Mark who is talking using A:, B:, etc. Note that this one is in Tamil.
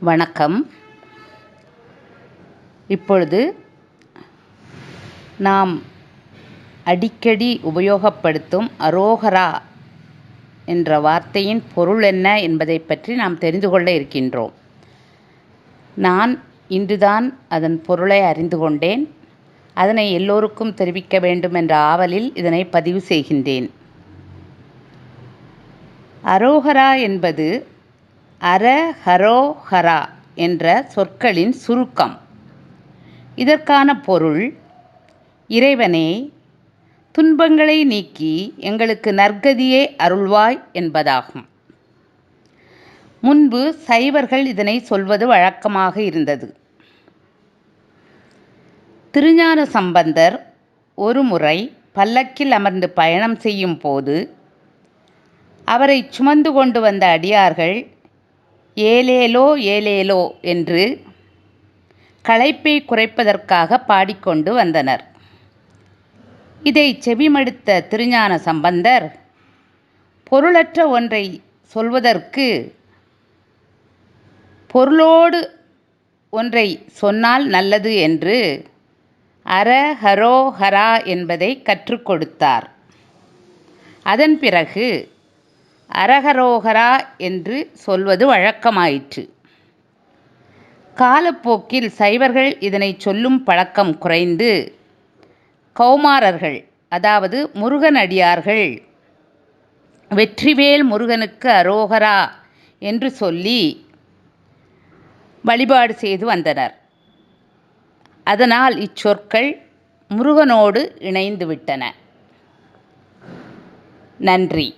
A: வணக்கம். இப்பொழுது நாம் அடிக்கடி உபயோகப்படுத்தும் அரோகரா என்ற வார்த்தையின் பொருள் என்ன என்பதை பற்றி நாம் தெரிந்து கொள்ள இருக்கின்றோம். நான் இன்றுதான் அதன் பொருளை அறிந்து கொண்டேன். அதனை எல்லோருக்கும் தெரிவிக்க வேண்டும் என்ற ஆவலில் இதனை பதிவு செய்கின்றேன். அரோகரா என்பது அரஹரோஹரா ஹரா என்ற சொற்களின் சுருக்கம். இதற்கான பொருள் இறைவனே துன்பங்களை நீக்கி எங்களுக்கு நற்கதியே அருள்வாய் என்பதாகும். முன்பு சைவர்கள் இதனை சொல்வது வழக்கமாக இருந்தது. திருஞான சம்பந்தர் ஒரு முறை பல்லக்கில் அமர்ந்து பயணம் செய்யும் போது அவரை சுமந்து கொண்டு வந்த அடியார்கள் ஏலேலோ ஏலேலோ என்று களைப்பை குறைப்பதற்காக பாடிக்கொண்டு வந்தனர். இதை செவிமடுத்த திருஞான சம்பந்தர் பொருளற்ற ஒன்றை சொல்வதற்கு பொருளோடு ஒன்றை சொன்னால் நல்லது என்று அர ஹரோ ஹரா என்பதை கற்றுக் கொடுத்தார். அதன் பிறகு அரகரோகரா என்று சொல்வது வழக்கமாயிற்று. காலப்போக்கில் சைவர்கள் இதனை சொல்லும் பழக்கம் குறைந்து கௌமாரர்கள் அதாவது முருகனடியார்கள் வெற்றிவேல் முருகனுக்கு அரோகரா என்று சொல்லி வழிபாடு செய்து வந்தனர். அதனால் இச்சொற்கள் முருகனோடு இணைந்துவிட்டன நன்றி.